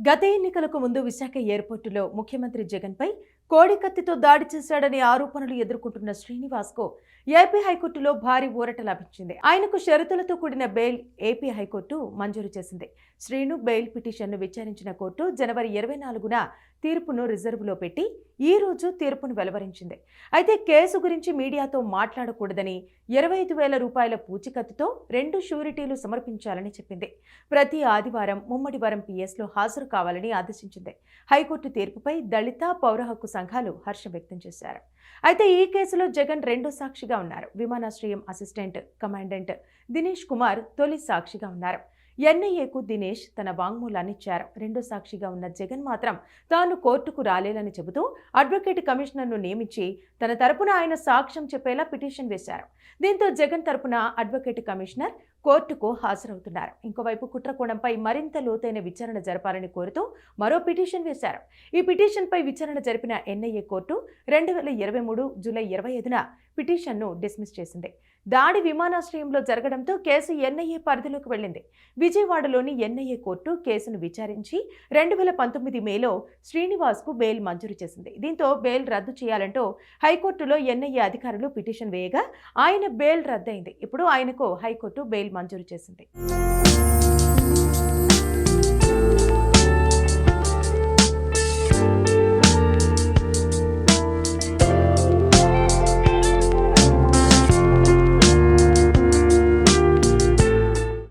గత ఎన్నికలకు ముందు విశాఖ ఎయిర్పోర్టులో ముఖ్యమంత్రి జగన్పై కోడికత్తితో దాడి చేశాడనే ఆరోపణలు ఎదుర్కొంటున్న శ్రీనివాస్కు ఏపీ హైకోర్టులో భారీ ఊరట లభించింది. ఆయనకు షరతులతో కూడిన బెయిల్ ఏపీ హైకోర్టు మంజూరు చేసింది. శ్రీను బెయిల్ పిటిషన్ను విచారించిన కోర్టు జనవరి ఇరవై నాలుగున తీర్పును రిజర్వులో పెట్టి ఈ రోజు తీర్పును వెలువరించింది. అయితే కేసు గురించి మీడియాతో మాట్లాడకూడదని ఇరవై ఐదు వేల రూపాయల పూచికత్తుతో రెండు షూరిటీలు సమర్పించాలని చెప్పింది. ప్రతి ఆదివారం ముమ్మడివారం పిఎస్లో హాజరు కావాలని ఆదేశించింది. హైకోర్టు తీర్పుపై దళిత పౌర హక్కు సంఘాలు హర్షం వ్యక్తం చేశారు. అయితే ఈ కేసులో జగన్ రెండో సాక్షిగా ఉన్నారు. విమానాశ్రయం అసిస్టెంట్ కమాండెంట్ దినేష్ కుమార్ తొలి సాక్షిగా ఉన్నారు. ఎన్ఐఏకు దినేష్ తన వాంగ్మూలాన్నిచ్చారు రెండో సాక్షిగా ఉన్న జగన్ మాత్రం తాను కోర్టుకు రాలేనని చెబుతూ అడ్వకేట్ కమిషనర్ను నియమించి తన తరపున ఆయన సాక్ష్యం చెప్పేలా పిటిషన్ వేశారు. దీంతో జగన్ తరపున అడ్వకేట్ కమిషనర్ కోర్టుకు హాజరవుతున్నారు. ఇంకోవైపు కుట్రకోణంపై మరింత లోతైన విచారణ జరపాలని కోరుతూ మరో పిటిషన్ వేశారు. ఈ పిటిషన్పై విచారణ జరిపిన ఎన్ఐఏ కోర్టు రెండు వేల ఇరవై మూడు జూలై ఇరవై ఐదున పిటిషన్ను డిస్మిస్ చేసింది. దాడి విమానాశ్రయంలో జరగడంతో కేసు ఎన్ఐఏ పరిధిలోకి వెళ్ళింది. విజయవాడలోని ఎన్ఐఏ కోర్టు కేసును విచారించి రెండు వేల పంతొమ్మిది మేలో శ్రీనివాస్కు బెయిల్ మంజూరు చేసింది. దీంతో బెయిల్ రద్దు చేయాలంటూ హైకోర్టులో ఎన్ఐఏ అధికారులు పిటిషన్ వేయగా ఆయన బెయిల్ రద్దయింది. ఇప్పుడు ఆయనకు హైకోర్టు బెయిల్ మంజూరు చేసింది.